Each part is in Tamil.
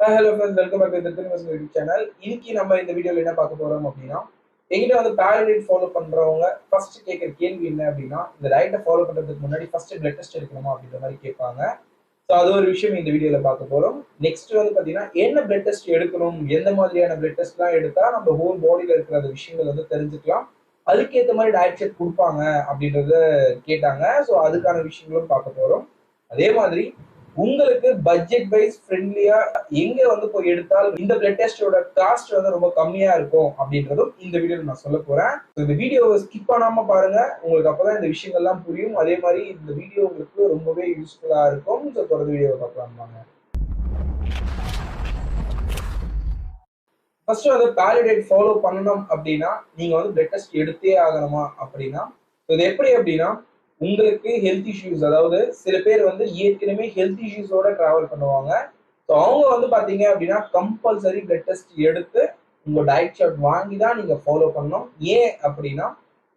Hello friends welcome back to திருமஸ் YouTube channel இன்னைக்கு நம்ம இந்த வீடியோவில் என்ன பார்க்க போகிறோம் அப்படின்னா எங்கிட்ட வந்து பேரடைட் ஃபாலோ பண்ணுறவங்க ஃபர்ஸ்ட் கேட்குற கேள்வி என்ன அப்படின்னா இந்த டயட்டை ஃபாலோ பண்ணுறதுக்கு முன்னாடி ஃபர்ஸ்ட் பிளட் டெஸ்ட் எடுக்கணுமா அப்படின்ற மாதிரி கேட்பாங்க. ஸோ அது ஒரு விஷயம் இந்த வீடியோவில் பார்க்க போகிறோம் நெக்ஸ்ட் வந்து பார்த்தீங்கன்னா என்ன பிளட் டெஸ்ட் எடுக்கணும்? எந்த மாதிரியான பிளட் டெஸ்ட்லாம் எடுத்தால் நம்ம ஹோல் பாடியில் இருக்கிற அந்த விஷயங்கள் வந்து தெரிஞ்சுக்கலாம். அதுக்கேற்ற மாதிரி டயட் செக் கொடுப்பாங்க அப்படின்றத கேட்டாங்க. ஸோ அதுக்கான விஷயங்களும் பார்க்க போகிறோம் அதே மாதிரி உங்களுக்கு பட்ஜெட் வைஸ் ஃப்ரெண்ட்லியா எங்க வந்து போய் எடுத்தால் இந்த பிளட் டெஸ்டோட காஸ்ட் வந்து ரொம்ப கம்மியா இருக்கும் அப்படின்றதும் இந்த வீடியோல நான் சொல்ல போறேன். இந்த வீடியோவை ஸ்கிப் பண்ணாம பாருங்க. உங்களுக்கு அப்பதான் இந்த விஷயங்கள்லாம் புரியும். அதே மாதிரி இந்த வீடியோ உங்களுக்கு ரொம்பவே யூஸ்ஃபுல்லா இருக்கும். ஸோ தொடர்ந்து வீடியோவை பார்க்கலாம் வாங்க. ஃபர்ஸ்ட் வந்து பேலிடேட் ஃபாலோ பண்ணணும் அப்படின்னா நீங்க வந்து பிளட் டெஸ்ட் எடுத்தே ஆகணுமா அப்படின்னா இது எப்படி அப்படின்னா உங்களுக்கு ஹெல்த் இஷ்யூஸ் அதாவது சில பேர் வந்து ஏற்கனவே ஹெல்த் இஷ்யூஸோட டிராவல் பண்ணுவாங்க. ஸோ அவங்க வந்து பார்த்தீங்க அப்படின்னா கம்பல்சரி பிளட் டெஸ்ட் எடுத்து உங்கள் டயட் சார்ட் வாங்கி தான் நீங்கள் ஃபாலோ பண்ணணும். ஏன் அப்படின்னா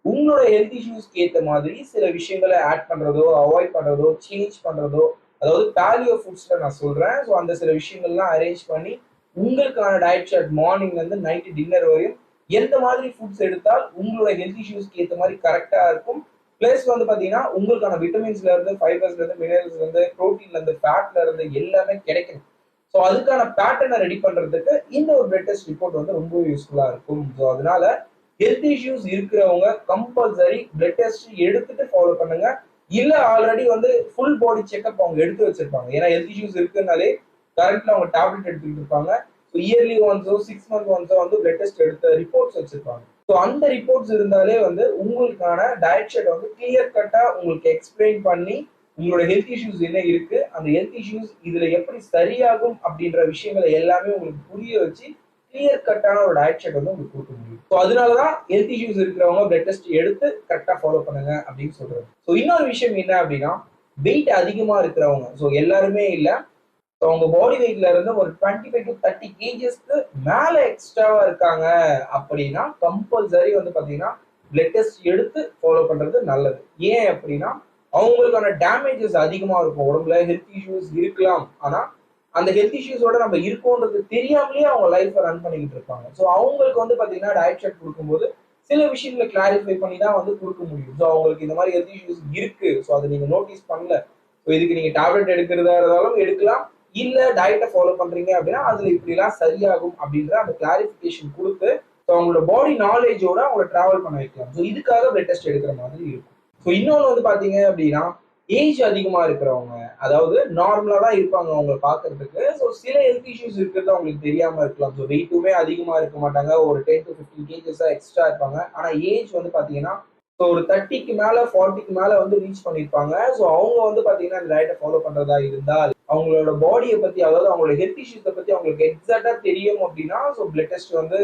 உங்களோட ஹெல்த் இஷ்யூஸ்க்கு ஏற்ற மாதிரி சில விஷயங்களை ஆட் பண்ணுறதோ அவாய்ட் பண்ணுறதோ சேஞ்ச் பண்ணுறதோ அதாவது பேலியோ ஃபுட்ஸில் நான் சொல்கிறேன் ஸோ அந்த சில விஷயங்கள்லாம் அரேஞ்ச் பண்ணி உங்களுக்கான டயட் சார்ட் மார்னிங்லேருந்து நைட்டு டின்னர் வரையும் எந்த மாதிரி ஃபுட்ஸ் எடுத்தால் உங்களோட ஹெல்த் இஷ்யூஸ்க்கு ஏற்ற மாதிரி கரெக்டாக இருக்கும். பிளஸ் வந்து பாத்தீங்கன்னா உங்களுக்கான விட்டமின்ஸ்ல இருந்து ஃபைபர்ஸ்ல இருந்து மினரல்ஸ்ல இருந்து ப்ரோட்டீன்ல இருந்து ஃபேட்ல இருந்து எல்லாமே கிடைக்கும் ஸோ அதுக்கான பேட்டர்னை ரெடி பண்றதுக்கு இந்த ஒரு பிளட் டெஸ்ட் ரிப்போர்ட் வந்து ரொம்ப யூஸ்ஃபுல்லா இருக்கும். ஸோ அதனால ஹெல்த் இஷ்யூஸ் இருக்கிறவங்க கம்பல்சரி பிளட் டெஸ்ட் எடுத்துட்டு ஃபாலோ பண்ணுங்க. இல்ல ஆல்ரெடி வந்து ஃபுல் பாடி செக்அப் அவங்க எடுத்து வச்சிருப்பாங்க. ஏன்னா ஹெல்த் இஷ்யூஸ் இருக்குனாலே கரண்ட்ல அவங்க டேப்லெட் எடுத்துக்கிட்டு இருப்பாங்க. ஸோ இயர்லி ஒன்ஸோ சிக்ஸ் மந்த் ஒன்ஸோ வந்து பிளட் டெஸ்ட் எடுத்த ரிப்போர்ட்ஸ் வச்சிருப்பாங்க. ஸோ அந்த ரிப்போர்ட்ஸ் இருந்தாலே வந்து உங்களுக்கான டயட் ஷெட் வந்து கிளியர் கட்டாக உங்களுக்கு எக்ஸ்பிளைன் பண்ணி உங்களோட ஹெல்த் இஷ்யூஸ் என்ன இருக்கு அந்த ஹெல்த் இஷ்யூஸ் இதுல எப்படி சரியாகும் அப்படின்ற விஷயங்களை எல்லாமே உங்களுக்கு புரிய வச்சு கிளியர் கட்டான ஒரு டயட் ஷெட் வந்து உங்களுக்கு கொடுக்க முடியும். ஸோ அதனாலதான் ஹெல்த் இஷ்யூஸ் இருக்கிறவங்க பிளட் டெஸ்ட் எடுத்து கரெக்டாக ஃபாலோ பண்ணுங்க அப்படின்னு சொல்றது. ஸோ இன்னொரு விஷயம் என்ன அப்படின்னா வெயிட் அதிகமாக இருக்கிறவங்க ஸோ எல்லாருமே இல்லை ஸோ அவங்க பாடி வெயிட்ல இருந்து ஒரு டுவெண்ட்டி ஃபைவ் டு தேர்ட்டி கேஜஸ்க்கு மேலே எக்ஸ்ட்ராவா இருக்காங்க அப்படின்னா கம்பல்சரி வந்து பார்த்தீங்கன்னா பிளட் டெஸ்ட் எடுத்து ஃபாலோ பண்றது நல்லது. ஏன் அப்படின்னா அவங்களுக்கான டேமேஜஸ் அதிகமாக இருக்கும். உடம்புல ஹெல்த் இஷ்யூஸ் இருக்கலாம். ஆனால் அந்த ஹெல்த் இஷ்யூஸோட நம்ம இருக்கோன்றது தெரியாமலேயே அவங்க லைஃப்பை ரன் பண்ணிக்கிட்டு இருப்பாங்க. ஸோ அவங்களுக்கு வந்து பார்த்தீங்கன்னா டயட் ஷாட் கொடுக்கும்போது சில விஷயங்களை கிளாரிஃபை பண்ணி தான் வந்து கொடுக்க முடியும். ஸோ அவங்களுக்கு இந்த மாதிரி ஹெல்த் இஷ்யூஸ் இருக்கு. ஸோ அதை நீங்கள் நோட்டீஸ் பண்ணல. ஸோ இதுக்கு நீங்கள் டேப்லெட் எடுக்கிறதா இருந்தாலும் எடுக்கலாம். இல்ல டயட்டை ஃபாலோ பண்றீங்க அப்படின்னா அதுல இப்படிலாம் சரியாகும் அப்படின்ற அந்த கிளாரிபிகேஷன் கொடுத்து ஸோ அவங்களோட பாடி நாலேஜோட அவங்கள டிராவல் பண்ண வைக்கலாம். ஸோ இதுக்காக பிளட் டெஸ்ட் எடுக்கிற மாதிரி இருக்கும். ஸோ இன்னொன்று வந்து பாத்தீங்க அப்படின்னா ஏஜ் அதிகமா இருக்கிறவங்க அதாவது நார்மலா தான் இருப்பாங்க அவங்க பாக்குறதுக்கு. ஸோ சில ஹெல்த் இஷ்யூஸ் இருக்கிறது அவங்களுக்கு தெரியாம இருக்கலாம். ஸோ வெயிட்டுமே அதிகமா இருக்க மாட்டாங்க. ஒரு ten to fifteen kgs extra இருப்பாங்க. ஆனா ஏஜ் வந்து பாத்தீங்கன்னா ஸோ ஒரு தேர்ட்டிக்கு மேல ஃபார்ட்டிக்கு மேல வந்து ரீச் பண்ணிருப்பாங்க. ஸோ அவங்க வந்து பாத்தீங்கன்னா அந்த டயட்டை ஃபாலோ பண்றதா இருந்தால் அவங்களோட பாடியை பத்தி அதாவது அவங்களோட ஹெல்த் இஷ்யூஸை பத்தி அவங்களுக்கு எக்ஸாக்டா தெரியும் அப்படின்னா ஸோ பிளட் டெஸ்ட் வந்து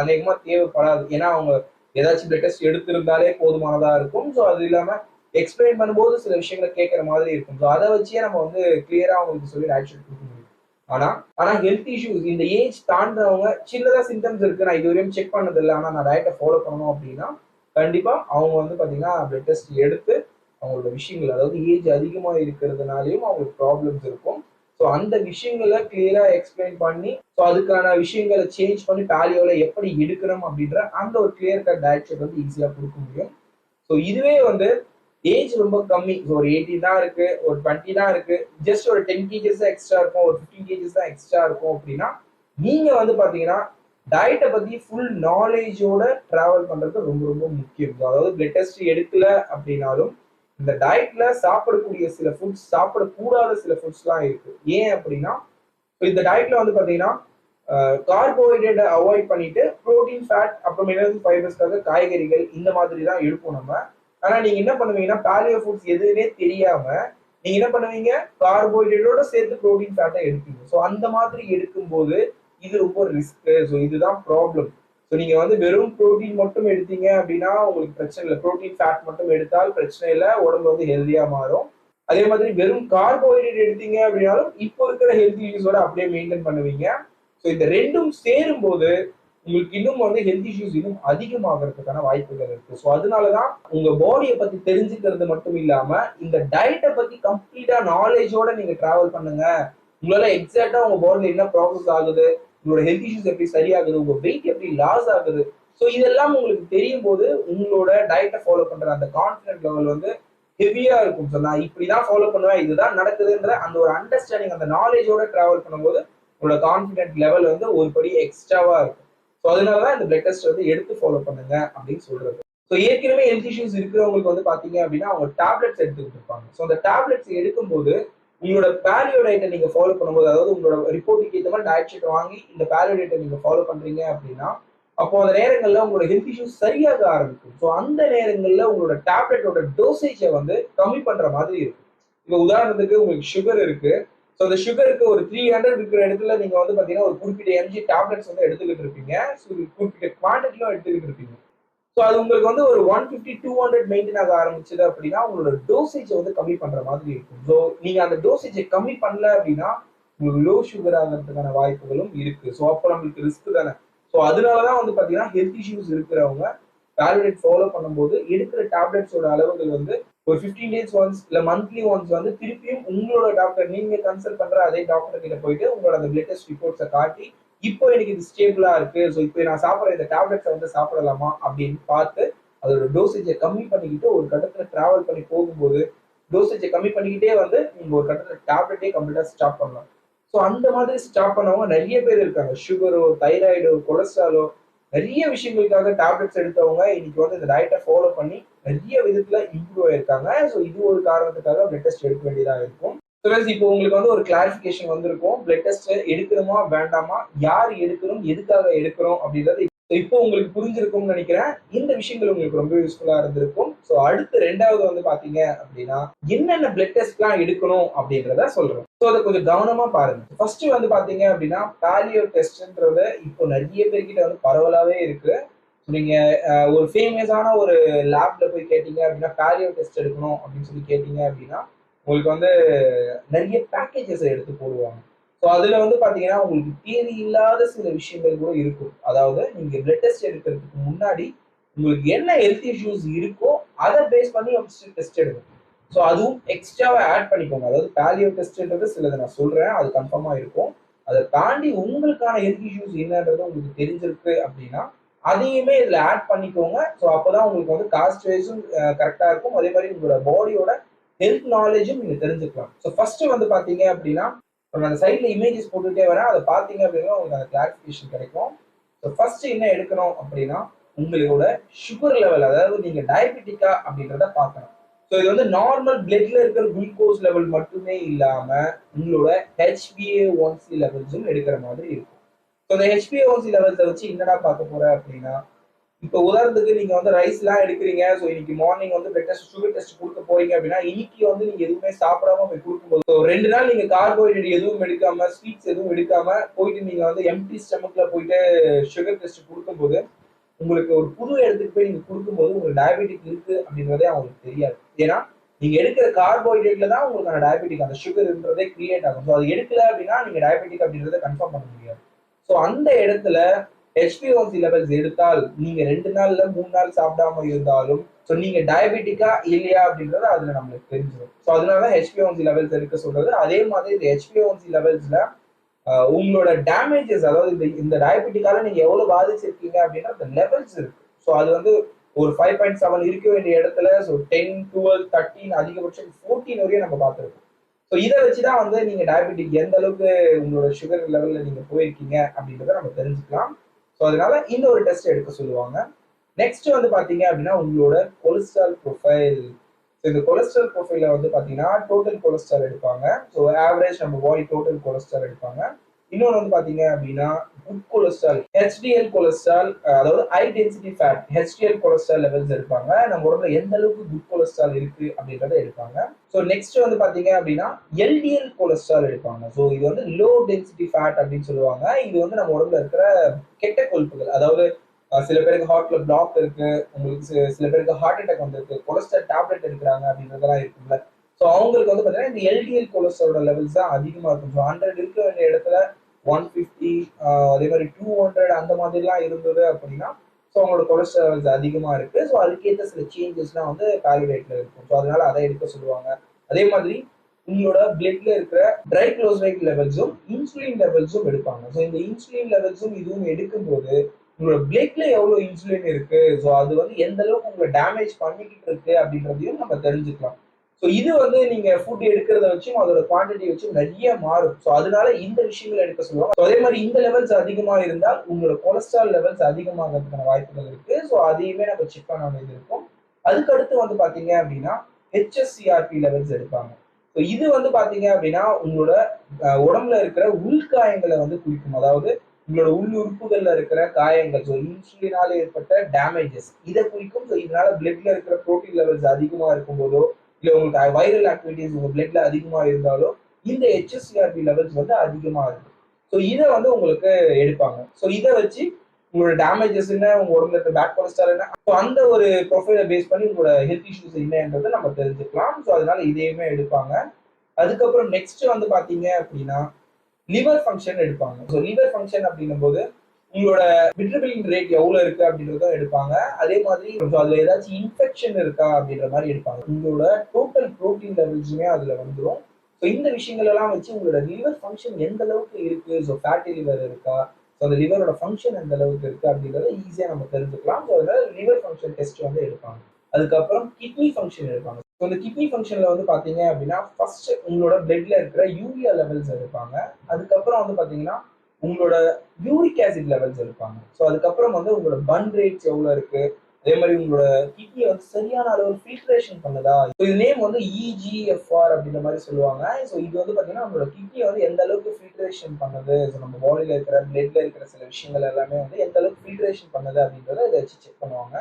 அநேகமாக தேவைப்படாது. ஏன்னா அவங்க ஏதாச்சும் பிளட் டெஸ்ட் எடுத்திருந்தாலே போதுமானதா இருக்கும். ஸோ அது இல்லாம எக்ஸ்பிளைன் பண்ணும்போது சில விஷயங்களை கேட்கற மாதிரி இருக்கும். ஸோ அதை வச்சே நம்ம வந்து கிளியரா அவங்களுக்கு சொல்லி ஆக்ஷன் கொடுக்க முடியும். ஆனா ஆனா ஹெல்த் இஷ்யூஸ் இந்த ஏஜ் தாண்டவங்க சின்னதா சிம்டம்ஸ் இருக்கு. நான் இதுவரையும் செக் பண்ணது இல்லை ஆனா நான் டயட்டை ஃபாலோ பண்ணணும் அப்படின்னா கண்டிப்பா அவங்க வந்து பாத்தீங்கன்னா பிளட் டெஸ்ட் எடுத்து அவங்களோட விஷயங்கள் அதாவது ஏஜ் அதிகமாக இருக்கிறதுனாலையும் அவங்களுக்கு ப்ராப்ளம்ஸ் இருக்கும். ஸோ அந்த விஷயங்களை கிளியராக எக்ஸ்பிளைன் பண்ணி ஸோ அதுக்கான விஷயங்களை சேஞ்ச் பண்ணி பேலியோல எப்படி எடுக்கணும் அப்படின்ற அந்த ஒரு கிளியர் கட் டயட் வந்து ஈஸியாக கொடுக்க முடியும். ஸோ இதுவே வந்து ஏஜ் ரொம்ப கம்மி. ஸோ ஒரு எயிட்டி தான் இருக்கு ஒரு டுவெண்ட்டி தான் இருக்கு. ஜஸ்ட் ஒரு டென் கேஜஸ் தான் எக்ஸ்ட்ரா இருக்கும் ஒரு ஃபிஃப்டீன் கேஜஸ் தான் எக்ஸ்ட்ரா இருக்கும் அப்படின்னா நீங்க வந்து பாத்தீங்கன்னா டயட்டை பத்தி ஃபுல் நாலேஜோட டிராவல் பண்றது ரொம்ப ரொம்ப முக்கியம். அதாவது பிளட் டெஸ்ட் எடுக்கல அப்படின்னாலும் இந்த டயட்ல சாப்பிடக்கூடிய சில ஃபுட்ஸ் சாப்பிடக்கூடாத சில ஃபுட்ஸ்லாம் இருக்கு. ஏன் அப்படின்னா இந்த டயட்ல வந்து பாத்தீங்கன்னா கார்போஹைட்ரேட்டை அவாய்ட் பண்ணிட்டு ப்ரோட்டீன் ஃபேட் அப்புறம் மினரல் ஃபைபர்ஸ்க்காக காய்கறிகள் இந்த மாதிரி தான் எடுப்போம் நம்ம. ஆனா நீங்க என்ன பண்ணுவீங்கன்னா பேலியோ ஃபுட்ஸ் எதுவுமே தெரியாம நீங்க என்ன பண்ணுவீங்க? கார்போஹைட்ரேட்டோட சேர்த்து ப்ரோட்டீன் ஃபேட்டை எடுப்பீங்க. ஸோ அந்த மாதிரி எடுக்கும்போது இது ரொம்ப ரிஸ்க் ஸோ இதுதான் ப்ராப்ளம் ஸோ நீங்கள் வந்து வெறும் ப்ரோட்டீன் மட்டும் எடுத்தீங்க அப்படின்னா உங்களுக்கு பிரச்சனை இல்லை. ப்ரோட்டீன் ஃபேட் மட்டும் எடுத்தால் பிரச்சனை இல்லை. உடம்பு வந்து ஹெல்த்தியாக மாறும். அதே மாதிரி வெறும் கார்போஹைட்ரேட் எடுத்தீங்க அப்படின்னாலும் இப்போ இருக்கிற ஹெல்த் இஷ்யூஸோட அப்படியே மெயின்டைன் பண்ணுவீங்க. ஸோ இந்த ரெண்டும் சேரும் போது உங்களுக்கு இன்னும் வந்து ஹெல்த் இஷ்யூஸ் இன்னும் அதிகமாகிறதுக்கான வாய்ப்புகள் இருக்கு. ஸோ அதனால தான் உங்க பாடியை பத்தி தெரிஞ்சுக்கிறது மட்டும் இல்லாம இந்த டயட்டை பத்தி கம்ப்ளீட்டா நாலேஜோட நீங்க டிராவல் பண்ணுங்க. உங்களால எக்ஸாக்டா உங்க பாடியில என்ன ப்ராசஸ் ஆகுது? உங்களோட ஹெல்த் இஷ்யூஸ் எப்படி சரியாகுது உங்க வெயிட் எப்படி லாஸ் ஆகுது? ஸோ இதெல்லாம் உங்களுக்கு தெரியும் போது உங்களோட டயட்டை ஃபாலோ பண்ற அந்த கான்ஃபிடென்ட் லெவல் வந்து ஹெவியா இருக்கும். ஸோ நான் இப்படிதான் ஃபாலோ பண்ணுவேன் இதுதான் நடக்குதுன்ற அந்த ஒரு அண்டர்ஸ்டாண்டிங் அந்த நாலேஜோட டிராவல் பண்ணும்போது உங்களோட கான்ஃபிடென்ட் லெவல் வந்து ஒரு படி எக்ஸ்ட்ராவா இருக்கும். ஸோ அதனால தான் இந்த பிளட் டெஸ்ட் வந்து எடுத்து ஃபாலோ பண்ணுங்க அப்படின்னு சொல்றது. ஸோ ஏற்கனவே ஹெல்த் இஷ்யூஸ் இருக்கிறவங்களுக்கு வந்து பாத்தீங்க அப்படின்னா அவங்க டேப்லெட்ஸ் எடுத்துக்கிட்டு இருப்பாங்க. ஸோ அந்த டேப்லெட்ஸ் எடுக்கும்போது உங்களோட பேரியோ டயட்டை நீங்கள் ஃபாலோ பண்ணும்போது அதாவது உங்களோட ரிப்போர்ட்டுக்கு ஏற்ற மாதிரி டயட் ஷீட் வாங்கி இந்த பேரியோ டயட்டை நீங்கள் ஃபாலோ பண்ணுறீங்க அப்படின்னா அப்போ அந்த நேரங்களில் உங்களோட ஹெல்த் இஷ்யூஸ் சரியாக ஆரம்பிக்கும். ஸோ அந்த நேரங்களில் உங்களோட டேப்லெட்டோட டோசேஜை வந்து கம்மி பண்ணுற மாதிரி இருக்கும். இப்போ உதாரணத்துக்கு உங்களுக்கு சுகர் இருக்குது ஸோ அந்த சுகருக்கு ஒரு த்ரீ ஹண்ட்ரட் இருக்கிற இடத்துல நீங்கள் வந்து பார்த்தீங்கன்னா ஒரு குறிப்பிட்ட எம்ஜி டேப்லெட்ஸ் வந்து எடுத்துக்கிட்டு இருப்பீங்க. ஸோ குறிப்பிட்ட குவான்டிட்டியும் எடுத்துக்கிட்டு இருப்பீங்க. ஸோ அது உங்களுக்கு வந்து ஒரு one fifty to hundred maintain ஆக ஆரம்பிச்சது அப்படின்னா உங்களோட டோசேஜை வந்து கம்மி பண்ற மாதிரி இருக்கும். ஸோ நீங்க அந்த டோசேஜை கம்மி பண்ணல அப்படின்னா உங்களுக்கு லோ சுகர் ஆகிறதுக்கான வாய்ப்புகளும் இருக்கு. ஸோ அப்போ நம்மளுக்கு ரிஸ்க் தானே. ஸோ அதனாலதான் வந்து பாத்தீங்கன்னா ஹெல்த் இஷ்யூஸ் இருக்கிறவங்க வேலிடேட் ஃபாலோ பண்ணும்போது எடுக்கிற டேப்லெட்ஸோட அளவுகள் வந்து ஒரு ஃபிஃப்டீன் டேஸ் ஒன்ஸ் இல்லை மந்த்லி ஒன்ஸ் வந்து திருப்பியும் உங்களோட டாக்டர் நீங்க கன்சல்ட் பண்ற அதே டாக்டர் கிட்ட போயிட்டு உங்களோட அந்த பிளட் டெஸ்ட் ரிப்போர்ட்ஸை காட்டி இப்போ எனக்கு இது ஸ்டேபிளா இருக்கு. ஸோ இப்போ நான் சாப்பிட்ற இந்த டேப்லெட்ஸை வந்து சாப்பிடலாமா அப்படின்னு பார்த்து அதோட டோசேஜை கம்மி பண்ணிக்கிட்டு ஒரு கட்டத்துல டிராவல் பண்ணி போகும்போது டோசேஜை கம்மி பண்ணிக்கிட்டே வந்து நீங்க ஒரு கட்டத்துல டேப்லெட்டே கம்ப்ளீட்டா ஸ்டாப் பண்ணலாம். ஸோ அந்த மாதிரி ஸ்டாப் பண்ணவங்க நிறைய பேர் இருக்காங்க. சுகரோ தைராய்டோ கொலஸ்ட்ராலோ நிறைய விஷயங்களுக்காக டேப்லெட்ஸ் எடுத்தவங்க இன்னைக்கு வந்து இந்த டயட்டை ஃபாலோ பண்ணி நிறைய விதத்துல இம்ப்ரூவ் ஆயிருக்காங்க. ஸோ இது ஒரு காரணத்துக்காக பிளட் டெஸ்ட் எடுக்க வேண்டியதாக இருக்கும். இப்போ உங்களுக்கு வந்து ஒரு கிளாரிபிகேஷன் வந்திருக்கும். பிளட் டெஸ்ட் எடுக்கணுமா வேண்டாமா? யார் எடுக்கணும் எதுக்காக எடுக்கிறோம் அப்படின்றது இப்போ உங்களுக்கு புரிஞ்சிருக்கும்னு நினைக்கிறேன். இந்த விஷயங்கள் உங்களுக்கு ரொம்ப யூஸ்ஃபுல்லா இருந்திருக்கும். ஸோ அடுத்து ரெண்டாவது வந்து பாத்தீங்க அப்படின்னா என்னென்ன பிளட் டெஸ்ட்லாம் எடுக்கணும் அப்படின்றத சொல்றோம். ஸோ அதை கொஞ்சம் கவனமா பாருங்க. ஃபர்ஸ்ட் வந்து பாத்தீங்க அப்படின்னா பாலியோ டெஸ்ட்ன்றது இப்போ நிறைய பேர்கிட்ட வந்து பரவலாவே இருக்கு. நீங்க ஒரு ஃபேமஸான ஒரு லேப்ல போய் கேட்டீங்க அப்படின்னா பாலியோ டெஸ்ட் எடுக்கணும் அப்படின்னு சொல்லி கேட்டீங்க அப்படின்னா உங்களுக்கு வந்து நிறைய பேக்கேஜஸ் எடுத்து போடுவாங்க. ஸோ அதில் வந்து பார்த்தீங்கன்னா உங்களுக்கு தேவையில்லாத சில விஷயங்கள் கூட இருக்கும். அதாவது நீங்கள் பிளட் டெஸ்ட் எடுக்கிறதுக்கு முன்னாடி உங்களுக்கு என்ன ஹெல்த் இஷ்யூஸ் இருக்கோ அதை பேஸ் பண்ணி ஃபஸ்ட்டு டெஸ்ட் எடுக்கும் ஸோ அதுவும் எக்ஸ்ட்ராவாக ஆட் பண்ணிக்கோங்க. அதாவது பேலியோ டெஸ்ட்ன்றது சிலதை நான் சொல்கிறேன் அது கன்ஃபார்மாக இருக்கும். அதை தாண்டி உங்களுக்கான ஹெல்த் இஷ்யூஸ் என்னன்றது உங்களுக்கு தெரிஞ்சிருக்கு அப்படின்னா அதையுமே இதில் ஆட் பண்ணிக்கோங்க. ஸோ அப்போ தான் உங்களுக்கு வந்து காஸ்ட் வைஸும் கரெக்டாக இருக்கும். அதே மாதிரி உங்களோட பாடியோட ஹெல்த் நாலேஜும் நீங்க தெரிஞ்சுக்கலாம். ஸோ ஃபர்ஸ்ட் வந்து பாத்தீங்க அப்படின்னா அந்த சைட்ல இமேஜஸ் போட்டுட்டே வரேன் அதை பார்த்தீங்க அப்படின்னா உங்களுக்கு அந்த கிளாரிஃபிகேஷன் கிடைக்கும். ஸோ ஃபர்ஸ்ட் என்ன எடுக்கணும் அப்படின்னா உங்களோட சுகர் லெவல் அதாவது நீங்க டயபெட்டிக்கா அப்படின்றத பார்க்கணும். ஸோ இது வந்து நார்மல் பிளட்ல இருக்கிற குளுக்கோஸ் லெவல் மட்டுமே இல்லாம உங்களோட ஹெச்பிஏ ஒன்சி லெவல்ஸும் எடுக்கிற மாதிரி இருக்கும். ஸோ இந்த ஹெச்பிஏ ஒன்சி லெவல்ஸை வச்சு என்னடா பார்க்க போற அப்படின்னா இப்போ உதாரணத்துக்கு நீங்க வந்து ரைஸ் எல்லாம் எடுக்கிறீங்க. ஸோ இன்னைக்கு மார்னிங் வந்து பிளட் டெஸ்ட் சுகர் டெஸ்ட் கொடுக்க போறீங்க அப்படின்னா இன்னைக்கு வந்து நீங்க எதுவுமே சாப்பிடாம போய் கொடுக்கும்போது ரெண்டு நாள் நீங்க கார்போஹைட்ரேட் எதுவும் எடுக்காம ஸ்வீட்ஸ் எதுவும் எடுக்காம போயிட்டு நீங்க வந்து எம்டி ஸ்டமக்ல போயிட்டு சுகர் டெஸ்ட் கொடுக்கும்போது உங்களுக்கு ஒரு புது இடத்துக்கு போய் நீங்க கொடுக்கும்போது உங்களுக்கு டயபெட்டிக் இருக்கு அப்படின்றதே அவங்களுக்கு தெரியாது. ஏன்னா நீங்க எடுக்கிற கார்போஹைட்ரேட்ல தான் உங்களுக்கான டயபெட்டிக் அந்த சுகர்ன்றதே கிரியேட் ஆகும். ஸோ அது எடுக்கல அப்படின்னா நீங்க டயபெட்டிக் அப்படின்றத கன்ஃபார்ம் பண்ண முடியாது. ஸோ அந்த இடத்துல ஹெச்பிஓசி லெவல்ஸ் எடுத்தால் நீங்க ரெண்டு நாள்ல மூணு நாள் சாப்பிடாம இருந்தாலும் ஸோ நீங்க டயபெட்டிக்கா இல்லையா அப்படின்றது அதுல நம்மளுக்கு தெரிஞ்சிடும் ஸோ அதனால ஹெச்பிஓசி லெவல்ஸ் எடுக்க சொல்றது. அதே மாதிரி இந்த ஹெச்பிஓசி லெவல்ஸ்ல உங்களோட டேமேஜஸ் அதாவது இந்த இந்த டயபெட்டிக்கால நீங்க எவ்வளவு பாதிச்சிருக்கீங்க அப்படின்னா அந்த லெவல்ஸ் இருக்கு. ஸோ அது வந்து ஒரு ஃபைவ் பாயிண்ட் செவன் இருக்க வேண்டிய இடத்துல ஸோ டென் டுவெல் தேர்ட்டின் அதிகபட்சம் ஃபோர்டீன் வரையும் நம்ம பார்த்துருக்கோம். ஸோ இதை வச்சு தான் வந்து நீங்கள் டயபெட்டிக் எந்த அளவுக்கு உங்களோட சுகர் லெவலில் நீங்கள் போயிருக்கீங்க அப்படின்றத நம்ம தெரிஞ்சுக்கலாம். ஸோ அதனால இந்த ஒரு டெஸ்ட் எடுக்க சொல்லுவாங்க. நெக்ஸ்ட் வந்து பாத்தீங்க அப்படின்னா உங்களோட கொலஸ்ட்ரால் ப்ரொஃபைல் ஸோ இந்த கொலஸ்ட்ரால் ப்ரொஃபைல வந்து பாத்தீங்கன்னா டோட்டல் கொலஸ்ட்ரால் எடுப்பாங்க. ஸோ ஆவரேஜ் நம்ம பாடி டோட்டல் கொலஸ்ட்ரால் எடுப்பாங்க. இன்னொன்று வந்து பார்த்தீங்க அப்படின்னா குட் கொலஸ்ட்ரால் ஹெச்டிஎல் கொலஸ்ட்ரால் அதாவது high density fat HDL cholesterol levels எடுப்பாங்க. நம்ம உடம்புல எந்த அளவுக்கு குட் கொலஸ்ட்ரால் இருக்கு அப்படின்றத எடுப்பாங்க. ஸோ நெக்ஸ்ட் வந்து பார்த்தீங்க அப்படின்னா எல்டிஎல் கொலஸ்ட்ரால் எடுப்பாங்க. ஸோ இது வந்து லோ டென்சிட்டி ஃபேட் அப்படின்னு சொல்லுவாங்க. இது வந்து நம்ம உடம்புல இருக்கிற கெட்ட கொழுப்புகள். அதாவது சில பேருக்கு ஹார்ட்ல பிளாக் இருக்கு உங்களுக்கு சில பேருக்கு ஹார்ட் அட்டாக் வந்திருக்கு கொலஸ்ட்ரால் டேப்லெட் எடுக்கிறாங்க அப்படின்றதெல்லாம் இருக்குல்ல ஸோ அவங்களுக்கு வந்து பார்த்தீங்கன்னா இந்த எல்டிஎல் கொலஸ்ட்ராலோட லெவல்ஸ் தான் அதிகமாக இருக்கும். ஸோ ஹண்ட்ரட் இருக்க வேண்டிய இடத்துல ஒன் ஃபிஃப்டி uh, அதே மாதிரி டூ ஹண்ட்ரட் அந்த மாதிரிலாம் இருந்தது அப்படின்னா ஸோ அவங்களோட கொலஸ்ட்ரால்ஸ் அதிகமாக இருக்குது ஸோ அதுக்கேற்ற சில சேஞ்சஸ்லாம் வந்து கால்குலேட்ல இருக்கும். ஸோ அதனால அதை எடுக்க சொல்லுவாங்க. அதே மாதிரி உங்களோட பிளட்ல இருக்கிற ட்ரைக்ளோசரைட் லெவல்ஸும் இன்சுலின் லெவல்ஸும் எடுப்பாங்க. ஸோ இந்த இன்சுலின் லெவல்ஸும் இதுவும் எடுக்கும்போது உங்களோட பிளட்ல எவ்வளோ இன்சுலின் இருக்கு? ஸோ அது வந்து எந்த அளவுக்கு உங்களை டேமேஜ் பண்ணிக்கிட்டு இருக்கு அப்படின்றதையும் நம்ம தெரிஞ்சுக்கலாம். ஸோ இது வந்து நீங்க ஃபுட் எடுக்கிறத வச்சும் அதோட குவான்டிட்டி வச்சும் நிறைய மாறும். ஸோ அதனால இந்த விஷயங்கள் எடுக்க சொல்லுவாங்க. ஸோ அதே மாதிரி இந்த லெவல்ஸ் அதிகமாக இருந்தால் உங்களோட கொலஸ்ட்ரால் லெவல்ஸ் அதிகமாகிறதுக்கான வாய்ப்புகள் இருக்கு. ஸோ அதையுமே நம்ம செக் பண்ண வேண்டியது இருக்கும். அதுக்கு அடுத்து வந்து பாத்தீங்க அப்படின்னா ஹெச்எஸ்சிஆர்பி லெவல்ஸ் எடுப்பாங்க. ஸோ இது வந்து பாத்தீங்க அப்படின்னா உங்களோட உடம்புல இருக்கிற உள்காயங்களை வந்து குறிக்கும். அதாவது உங்களோட உள் உறுப்புகள்ல இருக்கிற காயங்கள் ஸோ இன்சுலினால ஏற்பட்ட டேமேஜஸ் இதை குறிக்கும். ஸோ இதனால பிளட்ல இருக்கிற ப்ரோட்டீன் லெவல்ஸ் அதிகமா இருக்கும்போதோ இல்லை உங்களுக்கு வைரல் ஆக்டிவிட்டிஸ் உங்கள் பிளட்ல அதிகமாக இருந்தாலோ இந்த ஹெச்எஸ்சிஆர்பி லெவல்ஸ் வந்து அதிகமாக இருக்கும். ஸோ இதை வந்து உங்களுக்கு எடுப்பாங்க. ஸோ இதை வச்சு உங்களோட டேமேஜஸ் என்ன உங்க உடம்புல இருக்க பேக் கொலஸ்ட்ரால் என்ன ஸோ அந்த ஒரு ப்ரொஃபைலை பேஸ் பண்ணி உங்களோட ஹெல்த் இஷ்யூஸ் என்னன்றதை நம்ம தெரிஞ்சுக்கலாம். ஸோ அதனால இதையுமே எடுப்பாங்க. அதுக்கப்புறம் நெக்ஸ்ட் வந்து பார்த்தீங்க அப்படின்னா லிவர் ஃபங்க்ஷன் எடுப்பாங்க. ஸோ லிவர் ஃபங்க்ஷன் அப்படின்னும் போது உங்களோட விட்ரபிலின் ரேட் எவ்வளவு இருக்கு அப்படின்றத எடுப்பாங்க. அதே மாதிரி so அதுல ஏதாச்சும் இன்ஃபெக்ஷன் இருக்கா அப்படின்ற மாதிரி எடுப்பாங்க. உங்களோட டோட்டல் ப்ரோட்டீன் லெவல்ஸுமே அதுல வந்துடும் ஸோ இந்த விஷயங்கள் எல்லாம் வச்சு உங்களோட லிவர் ஃபங்க்ஷன் எந்த அளவுக்கு இருக்கு? ஸோ ஃபேட்டி லிவர் இருக்கா? ஸோ அந்த லிவரோட ஃபங்க்ஷன் எந்த அளவுக்கு இருக்கு அப்படின்றத ஈஸியாக நம்ம தெரிஞ்சுக்கலாம். ஸோ அதனால லிவர் ஃபங்க்ஷன் டெஸ்ட் வந்து எடுப்பாங்க. அதுக்கப்புறம் கிட்னி ஃபங்க்ஷன் எடுப்பாங்க. ஸோ இந்த கிட்னி ஃபங்க்ஷனில் வந்து பார்த்தீங்க அப்படின்னா ஃபர்ஸ்ட் உங்களோட பிளட்ல இருக்கிற யூரியா லெவல்ஸ் எடுப்பாங்க. அதுக்கப்புறம் வந்து பார்த்தீங்கன்னா உங்களோட யூரிக் ஆசிட் லெவல்ஸ் இருப்பாங்க. ஸோ அதுக்கப்புறம் வந்து உங்களோட பன் ரேட்ஸ் எவ்வளோ இருக்கு? அதே மாதிரி உங்களோட கிட்னியை வந்து சரியான அளவு ஃபில்ட்ரேஷன் பண்ணுதா? ஸோ இது நேம் வந்து இஜிஎஃப்ஆர் அப்படின்ற மாதிரி சொல்லுவாங்க. ஸோ இது வந்து பார்த்தீங்கன்னா நம்மளோட கிட்னியை வந்து எந்த அளவுக்கு ஃபில்ட்ரேஷன் பண்ணுது? ஸோ நம்ம பாடியில் இருக்கிற பிளட்ல இருக்கிற சில விஷயங்கள் எல்லாமே வந்து எந்த அளவுக்கு ஃபில்ட்ரேஷன் பண்ணுது அப்படின்றத இதை வச்சு செக் பண்ணுவாங்க.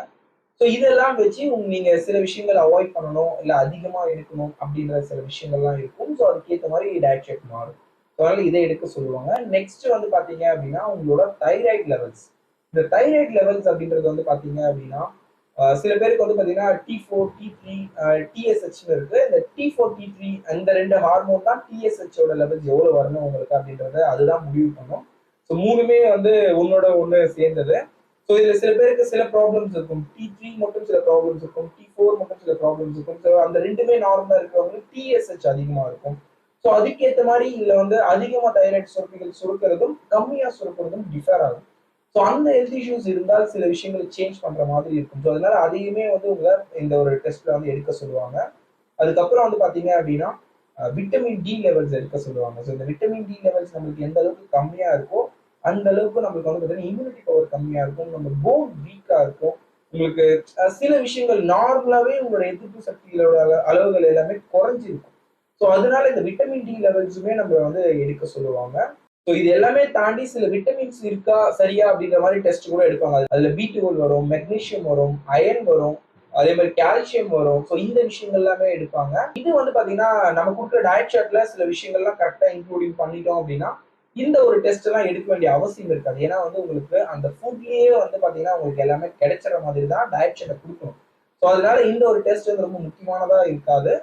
ஸோ இதெல்லாம் வச்சு உங்க நீங்க சில விஷயங்கள் அவாய்ட் பண்ணணும் இல்லை அதிகமாக எடுக்கணும் அப்படின்ற சில விஷயங்கள்லாம் இருக்கும். ஸோ அதுக்கேற்ற மாதிரி டயட் செக் மாறும். அதனால இதை எடுக்க சொல்லுவாங்க. நெக்ஸ்ட் வந்து பாத்தீங்க அப்படின்னா உங்களோட தைராய்டு லெவல்ஸ் இந்த தைராய்டு லெவல்ஸ் அப்படின்றது வந்து பாத்தீங்க அப்படின்னா சில பேருக்கு வந்து பாத்தீங்கன்னா டி ஃபோர் டி த்ரீ டிஎஸ்ஹெச்னு இருக்கு. இந்த டி ஃபோர் டி த்ரீ அந்த ரெண்டு ஹார்மோன் தான் டிஎஸ்ஹெச்சோட லெவல்ஸ் எவ்வளவு வரணும் உங்களுக்கு அப்படின்றத அதுதான் முடிவு பண்ணும். ஸோ மூணுமே வந்து உன்னோட ஒன்று சேர்ந்தது. ஸோ இதுல சில பேருக்கு சில ப்ராப்ளம்ஸ் இருக்கும். டி த்ரீ மட்டும் சில ப்ராப்ளம்ஸ் இருக்கும். டி ஃபோர் மட்டும் சில ப்ராப்ளம்ஸ் இருக்கும். ஸோ அந்த ரெண்டுமே நார்மலா இருக்கிறவங்களுக்கு டிஎஸ்ஹெச் அதிகமா இருக்கும். ஸோ அதுக்கேற்ற மாதிரி இதில் வந்து அதிகமாக தைராய்டு சுரப்பிகள் சுருக்கிறதும் கம்மியாக சுரக்கிறதும் டிஃபர் ஆகும். ஸோ அந்த ஹெல்த் இஷ்யூஸ் இருந்தால் சில விஷயங்களை சேஞ்ச் பண்ணுற மாதிரி இருக்கும். ஸோ அதனால அதையுமே வந்து உங்களை இந்த ஒரு டெஸ்ட்டில் வந்து எடுக்க சொல்லுவாங்க. அதுக்கப்புறம் வந்து பார்த்தீங்க அப்படின்னா விட்டமின் டி லெவல்ஸ் எடுக்க சொல்லுவாங்க. ஸோ இந்த விட்டமின் டி லெவல்ஸ் நம்மளுக்கு எந்த அளவுக்கு கம்மியாக இருக்கோ அந்த அளவுக்கு நம்மளுக்கு வந்து பார்த்தீங்கன்னா இம்யூனிட்டி பவர் கம்மியாக இருக்கும். நம்ம போன் வீக்காக இருக்கும். உங்களுக்கு சில விஷயங்கள் நார்மலாகவே உங்களோட எதிர்ப்பு சக்திகளோட அளவுகள் எல்லாமே குறைஞ்சிருக்கும். ஸோ அதனால இந்த விட்டமின் டி லெவல்ஸுமே நம்ம வந்து எடுக்க சொல்லுவாங்க. ஸோ இது எல்லாமே தாண்டி சில விட்டமின்ஸ் இருக்கா சரியா அப்படின்ற மாதிரி டெஸ்ட் கூட எடுப்பாங்க. அதில் பி டுவெல் வரும் மெக்னீஷியம் வரும் அயன் வரும் அதே மாதிரி கால்சியம் வரும். ஸோ இந்த விஷயங்கள் எல்லாமே எடுப்பாங்க. இது வந்து பார்த்தீங்கன்னா நம்ம கொடுக்குற டயட் சார்ட்ல சில விஷயங்கள்லாம் கரெக்டாக இன்க்ளூடிங் பண்ணிட்டோம் அப்படின்னா இந்த ஒரு டெஸ்ட் எல்லாம் எடுக்க வேண்டிய அவசியம் இருக்காது. ஏன்னா வந்து உங்களுக்கு அந்த ஃபுட்லயே வந்து பார்த்தீங்கன்னா உங்களுக்கு எல்லாமே கிடைச்சிற மாதிரி தான் டயட் சார்ட்டை கொடுக்கணும். ஸோ அதனால இந்த ஒரு டெஸ்ட் வந்து ரொம்ப முக்கியமானதாக இருக்காது.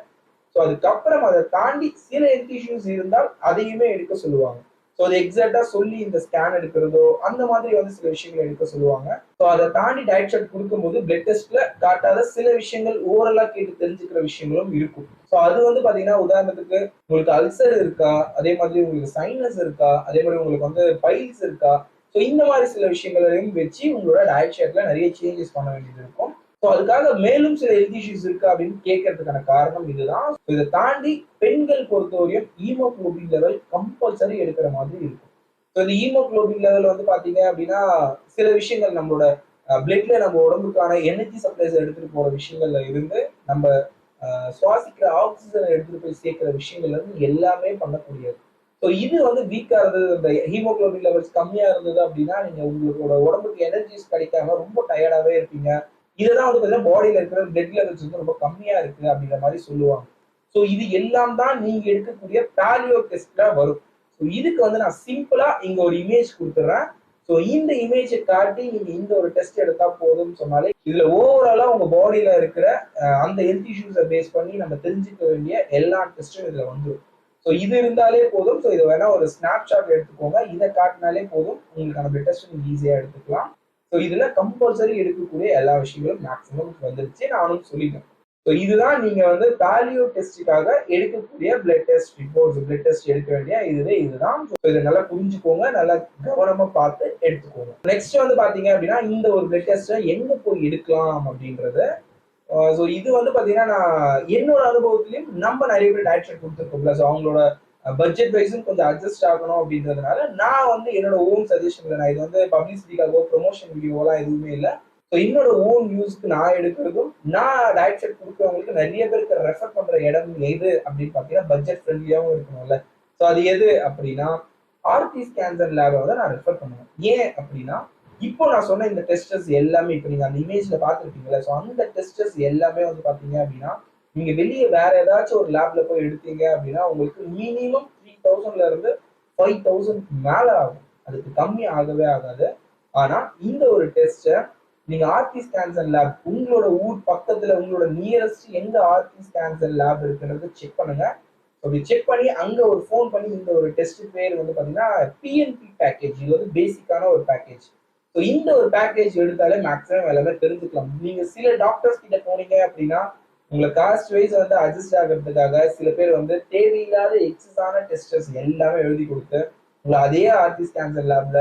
ஸோ அதுக்கப்புறம் அதை தாண்டி சில ஹெல்த் இஷ்யூஸ் இருந்தால் அதையுமே எடுக்க சொல்லுவாங்க. ஸோ அது எக்ஸாக்டா சொல்லி இந்த ஸ்கேன் எடுக்கிறதோ அந்த மாதிரி வந்து சில விஷயங்கள் எடுக்க சொல்லுவாங்க. ஸோ அதை தாண்டி டயட் சார்ட் கொடுக்கும்போது பிளட் டெஸ்ட்ல காட்டாத சில விஷயங்கள் ஓரலா கேட்டு தெரிஞ்சுக்கிற விஷயங்களும் இருக்கும். ஸோ அது வந்து பாத்தீங்கன்னா உதாரணத்துக்கு உங்களுக்கு அல்சர் இருக்கா? அதே மாதிரி உங்களுக்கு சைனஸ் இருக்கா? அதே மாதிரி உங்களுக்கு வந்து பைல்ஸ் இருக்கா? ஸோ இந்த மாதிரி சில விஷயங்களையும் வச்சு உங்களோட டயட் சார்ட்ல நிறைய சேஞ்சஸ் பண்ண வேண்டியது இருக்கும். ஸோ அதுக்காக மேலும் சில ஹெல்த் இஷ்யூஸ் இருக்கு அப்படின்னு கேட்கறதுக்கான காரணம் இதுதான். இதை தாண்டி பெண்கள் பொறுத்தவரையும் ஈமோகுளோபின் லெவல் கம்பல்சரி எடுக்கிற மாதிரி இருக்கும். ஸோ இந்த ஈமோகுளோபின் லெவல் வந்து பார்த்தீங்க அப்படின்னா சில விஷயங்கள் நம்மளோட பிளட்ல நம்ம உடம்புக்கான எனர்ஜி சப்ளைஸ் எடுத்துட்டு போற விஷயங்கள்ல இருந்து நம்ம சுவாசிக்கிற ஆக்சிஜனை எடுத்துட்டு போய் சேர்க்கிற விஷயங்கள்ல இருந்து எல்லாமே பண்ணக்கூடியது. ஸோ இது வந்து வீக்கா இருந்தது. இந்த ஹீமோகுளோபின் லெவல்ஸ் கம்மியா இருந்தது அப்படின்னா நீங்க உங்களோட உடம்புக்கு எனர்ஜிஸ் கிடைக்காம ரொம்ப டயர்டாவே இருப்பீங்க. இதுதான் வந்து பார்த்தீங்கன்னா பாடியில இருக்கிற பிளட் லெவல்ஸ் வந்து ரொம்ப கம்மியா இருக்கு அப்படின்ற மாதிரி சொல்லுவாங்க. ஸோ இது எல்லாம் தான் நீங்க எடுக்கக்கூடிய பேலியோ டெஸ்ட்ல வரும். ஸோ இதுக்கு வந்து நான் சிம்பிளா இங்க ஒரு இமேஜ் கொடுத்துறேன். ஸோ இந்த இமேஜை காட்டி நீங்க இந்த ஒரு டெஸ்ட் எடுத்தா போதும்னு சொன்னாலே இதுல ஓவராலா உங்க பாடியில இருக்கிற அந்த ஹெல்த் இஷ்யூஸை பேஸ் பண்ணி நம்ம தெரிஞ்சுக்க வேண்டிய எல்லா டெஸ்ட்டும் இதுல வந்துடும் ஸோ இது இருந்தாலே போதும். ஸோ இதை வேணா ஒரு ஸ்னாப்ஷாட் எடுத்துக்கோங்க. இதை காட்டினாலே போதும். உங்களுக்கு அந்த டெஸ்ட் நீங்க ஈஸியா எடுத்துக்கலாம். ஸோ இதில் கம்பல்சரி எடுக்கக்கூடிய எல்லா விஷயங்களும் மேக்ஸிமம் வந்துருச்சு நானும் சொல்லிட்டேன். ஸோ இதுதான் நீங்க வந்து பேலியோ டெஸ்ட்டுக்காக எடுக்கக்கூடிய blood test reports blood test எடுக்க வேண்டிய இதுவே இதுதான். ஸோ இதை நல்லா புரிஞ்சுக்கோங்க நல்லா கவனமா பார்த்து எடுத்துக்கோங்க. நெக்ஸ்ட் வந்து பாத்தீங்க அப்படின்னா இந்த ஒரு பிளட் டெஸ்ட்டை எங்க போய் எடுக்கலாம் அப்படின்றது ஸோ இது வந்து பாத்தீங்கன்னா நான் என்னோட அனுபவத்திலையும் நம்ம நிறைய பேர் டயட் கொடுத்துருக்கோம்ல. ஸோ அவங்களோட பட்ஜெட் வைஸும் கொஞ்சம் அட்ஜஸ்ட் ஆகணும் அப்படின்றதுனால நான் வந்து என்னோட ஓன் சஜஷன்ல நான் இது வந்து பப்ளிசிட்டிக்காகவோ ப்ரொமோஷன் வீடியோலாம் எதுவுமே இல்லை. ஸோ என்னோட ஓன் யூஸ்க்கு நான் எடுக்கிறதும் நான் டயட் செட் கொடுக்குறவங்களுக்கு நிறைய பேருக்கு ரெஃபர் பண்ற இடம் எது அப்படின்னு பார்த்தீங்கன்னா பட்ஜெட் ஃப்ரெண்ட்லியாகவும் இருக்கணும்ல. ஸோ அது எது அப்படின்னா ஆர்டிஸ் கேன்சர் லேபை வந்து நான் ரெஃபர் பண்ணுவேன். ஏன் அப்படின்னா இப்போ நான் சொன்ன இந்த டெஸ்டர்ஸ் எல்லாமே இப்போ நீங்க அந்த இமேஜ்ல பார்த்துருப்பீங்களா ஸோ அந்த டெஸ்டர்ஸ் எல்லாமே வந்து பார்த்தீங்க அப்படின்னா நீங்க வெளியே வேற ஏதாச்சும் ஒரு லேப்ல போய் எடுத்தீங்க அப்படின்னா உங்களுக்கு மினிமம் த்ரீ தௌசண்ட்ல இருந்து ஃபைவ் தௌசண்ட் மேல ஆகும். அதுக்கு கம்மி ஆகவே ஆகாது. ஆனா இந்த ஒரு டெஸ்ட்டை நீங்க ஆர்த்தி கேன்சர் லேப் உங்களோட ஊர் பக்கத்துல உங்களோட நியரஸ்ட் எங்க ஆர்த்தி கேன்சர் லேப் இருக்குன்றது செக் பண்ணுங்க. அப்படி செக் பண்ணி அங்க ஒரு ஃபோன் பண்ணி இந்த ஒரு டெஸ்ட் பேர் வந்து பாத்தீங்கன்னா பிஎன்பி பேக்கேஜ் இது வந்து பேசிக்கான ஒரு பேக்கேஜ் ஸோ இந்த ஒரு பேக்கேஜ் எடுத்தாலே மேக்ஸிமம் எல்லாமே தெரிஞ்சுக்கலாம். நீங்க சில டாக்டர்ஸ் கிட்ட போனீங்க அப்படின்னா உங்களை காஸ்ட் வைஸ் வந்து அட்ஜஸ்ட் ஆகிறதுக்காக சில பேர் வந்து தேவையில்லாத எக்ஸஸான டெஸ்டர்ஸ் எல்லாமே எழுதி கொடுத்து உங்களை அதே ஆர்டிஸ்ட் கேன்சர் லேப்ல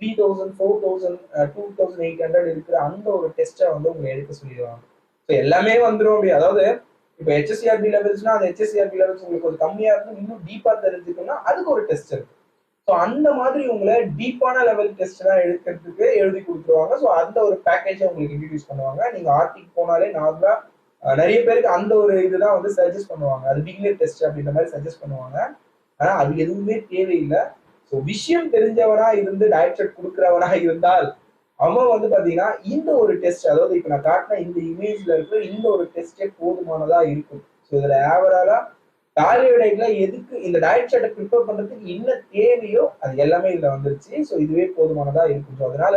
three thousand four thousand two thousand eight hundred இருக்கிற அந்த ஒரு டெஸ்ட்டை வந்து உங்களை எடுக்க சொல்லிடுவாங்க. ஸோ எல்லாமே வந்துடும் அப்படி அதாவது இப்போ ஹெச்எஸ்சிஆர்பி லெவல்ஸ்னா அந்த ஹெச்எஸ்சிஆர்பி லெவல்ஸ் உங்களுக்கு ஒரு கம்மியாக இருக்கும் இன்னும் டீப்பாக தெரிஞ்சுக்கணும்னா அதுக்கு ஒரு டெஸ்ட் இருக்கு ஸோ அந்த மாதிரி உங்களை டீப்பான லெவல் டெஸ்ட்லாம் எடுக்கிறதுக்கு எழுதி கொடுத்துருவாங்க. ஸோ அந்த ஒரு பேக்கேஜை உங்களுக்கு இன்ட்ரடியூஸ் பண்ணுவாங்க. நீங்கள் ஆர்டிக் போனாலே நார்மலாக நிறைய பேருக்கு அந்த ஒரு இதுதான் வந்து சஜஸ்ட் பண்ணுவாங்க. அது பிகினர் டெஸ்ட் அப்படின்ற மாதிரி சஜஸ்ட் பண்ணுவாங்க. ஆனா அது எதுவுமே தேவையில்லை. ஸோ விஷயம் தெரிஞ்சவனா இருந்து டயட் செட் கொடுக்குறவரா இருந்தால் அவன் வந்து பாத்தீங்கன்னா இந்த ஒரு டெஸ்ட் அதாவது இப்ப நான் காட்டின இந்த இமேஜ்ல இருக்கிற இந்த ஒரு டெஸ்டே போதுமானதா இருக்கும். ஸோ இதுல ஆவராலா டாலிவுடைட்ல எதுக்கு இந்த டயட் சார்ட்டை ப்ரிப்பேர் பண்றதுக்கு என்ன தேவையோ அது எல்லாமே இதுல வந்துருச்சு. ஸோ இதுவே போதுமானதா இருக்கும். ஸோ அதனால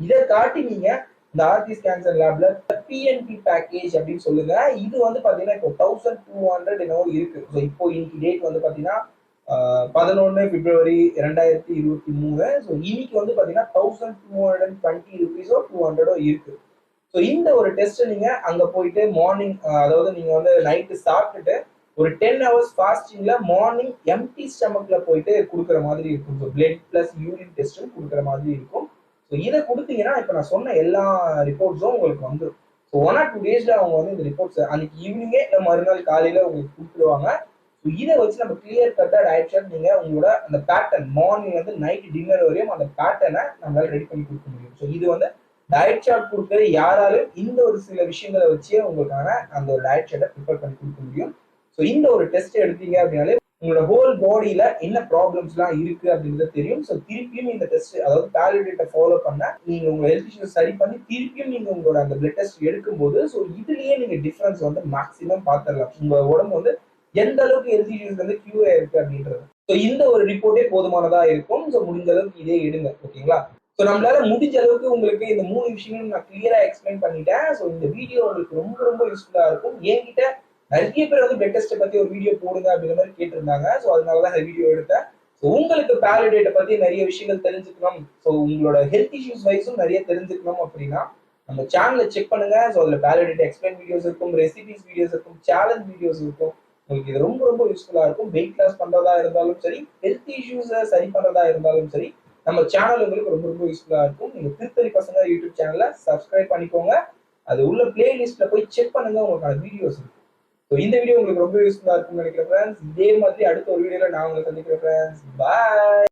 இதை காட்டி நீங்க இந்த ஆர்டிஸ் கேன்சர் லேப்ல பிஎன்பி பேக்கேஜ் அப்படின்னு சொல்லுங்க. இது வந்து பாத்தீங்கன்னா இப்போ தௌசண்ட் டூ ஹண்ட்ரட் என்னவோ இருக்கு. ஸோ இப்போ இன்னைக்கு டேட் வந்து பாத்தீங்கன்னா பதினொன்று பிப்ரவரி ரெண்டாயிரத்தி இருபத்தி மூணு. ஸோ இன்னைக்கு வந்து பாத்தீங்கன்னா thousand two hundred and twenty ருபீஸோ two ஹண்ட்ரடோ இருக்கு. ஸோ இந்த ஒரு டெஸ்ட்டை நீங்க அங்க போயிட்டு மார்னிங் அதாவது நீங்க வந்து நைட்டு சாப்பிட்டுட்டு ஒரு டென் ஹவர்ஸ் ஃபாஸ்டிங்ல மார்னிங் எம்டி ஸ்டமக்ல போயிட்டு கொடுக்குற மாதிரி இருக்கும். ஸோ பிளட் பிளஸ் யூரின் டெஸ்ட்டும் கொடுக்குற மாதிரி இருக்கும். ஸோ இதை கொடுத்தீங்கன்னா இப்போ நான் சொன்ன எல்லா ரிப்போர்ட்ஸும் உங்களுக்கு வந்துடும் ஸோ ஒன் ஆர் டூ டேஸ்ல அவங்க வந்து இந்த ரிப்போர்ட்ஸ் அன்னைக்கு ஈவினிங்கே இல்லை மறுநாள் காலையில உங்களுக்கு கொடுத்துருவாங்க ஸோ இதை வச்சு நம்ம கிளியர் கட்டா டயட் நீங்க உங்களோட அந்த பேட்டர்ன் மார்னிங் வந்து நைட் டின்னர் வரையும் அந்த பேட்டர்னை நம்மளால ரெடி பண்ணி கொடுக்க முடியும். ஸோ இது வந்து டயட் சார்ட் கொடுக்குற யாராலும் இந்த ஒரு சில விஷயங்களை வச்சே உங்களுக்கான அந்த ஒரு டயட் சார்ட்டை ப்ரிப்பேர் பண்ணி கொடுக்க முடியும். ஸோ இந்த ஒரு டெஸ்ட் எடுத்தீங்க அப்படின்னாலே உங்களோட ஹோல் பாடியில என்ன ப்ராப்ளம்ஸ்லாம் இருக்கு அப்படின்றது தெரியும். ஸோ திருப்பியும் இந்த டெஸ்ட் அதாவது பேலிடேட்டை ஃபாலோ பண்ண நீங்க உங்க ஹெல்த் இஷ்யூ சரி பண்ணி திருப்பியும் நீங்க உங்களோட அந்த பிளட் டெஸ்ட் எடுக்கும்போது ஸோ இதுலயே நீங்க டிஃபரன்ஸ் வந்து மேக்ஸிமம் பார்த்துடலாம் உங்க உடம்பு வந்து எந்த அளவுக்கு ஹெல்த் இஷ்யூஸ் வந்து கியூரா இருக்கு அப்படின்றது. ஸோ இந்த ஒரு ரிப்போர்ட்டே போதுமானதா இருக்கும். ஸோ முடிஞ்ச அளவுக்கு இதே எடுங்க. ஓகேங்களா? ஸோ நம்மளால முடிஞ்ச அளவுக்கு உங்களுக்கு இந்த மூணு விஷயங்களும் நான் கிளியரா எக்ஸ்பிளைன் பண்ணிட்டேன். ஸோ இந்த வீடியோ உங்களுக்கு ரொம்ப ரொம்ப யூஸ்ஃபுல்லா இருக்கும். என்கிட்ட நிறைய பேர் வந்து பிளட் டெஸ்ட்டை பத்தி ஒரு வீடியோ போடுங்க அப்படிங்கிற மாதிரி கேட்டிருந்தாங்க. ஸோ அதனால தான் இந்த வீடியோ எடுத்தேன். ஸோ உங்களுக்கு பேலிடேட்டை பத்தி நிறைய விஷயங்கள் தெரிஞ்சுக்கணும். ஸோ உங்களோட ஹெல்த் இஷ்யூஸ் வைஸும் நிறைய தெரிஞ்சுக்கணும் அப்படின்னா நம்ம சேனலை செக் பண்ணுங்க. ஸோ அதில் பேலிடேட் எக்ஸ்பிளைன் வீடியோஸ் இருக்கும் ரெசிபிஸ் வீடியோஸ் இருக்கும் சேலஞ்ச் வீடியோஸ் இருக்கும். உங்களுக்கு இது ரொம்ப ரொம்ப யூஸ்ஃபுல்லா இருக்கும். வெயிட் லாஸ் பண்றதா இருந்தாலும் சரி ஹெல்த் இஷ்யூஸை சரி பண்றதா இருந்தாலும் சரி நம்ம சேனல் உங்களுக்கு ரொம்ப ரொம்ப யூஸ்ஃபுல்லா இருக்கும். நீங்க திருத்தறி பசங்க யூடியூப் சேனலை சப்ஸ்கிரைப் பண்ணிக்கோங்க. அது உள்ள பிளேலிஸ்ட்ல போய் செக் பண்ணுங்க. உங்களுக்கான வீடியோஸ் இருக்கும் ஸோ இந்த வீடியோ உங்களுக்கு ரொம்ப யூஸ்ஃபுல்லாக இருக்கும்னு நினைக்கிறேன் ஃப்ரெண்ட்ஸ் இதே மாதிரி அடுத்த ஒரு வீடியோவில் நான் உங்களை சந்திக்கிறேன் ஃப்ரெண்ட்ஸ் பாய்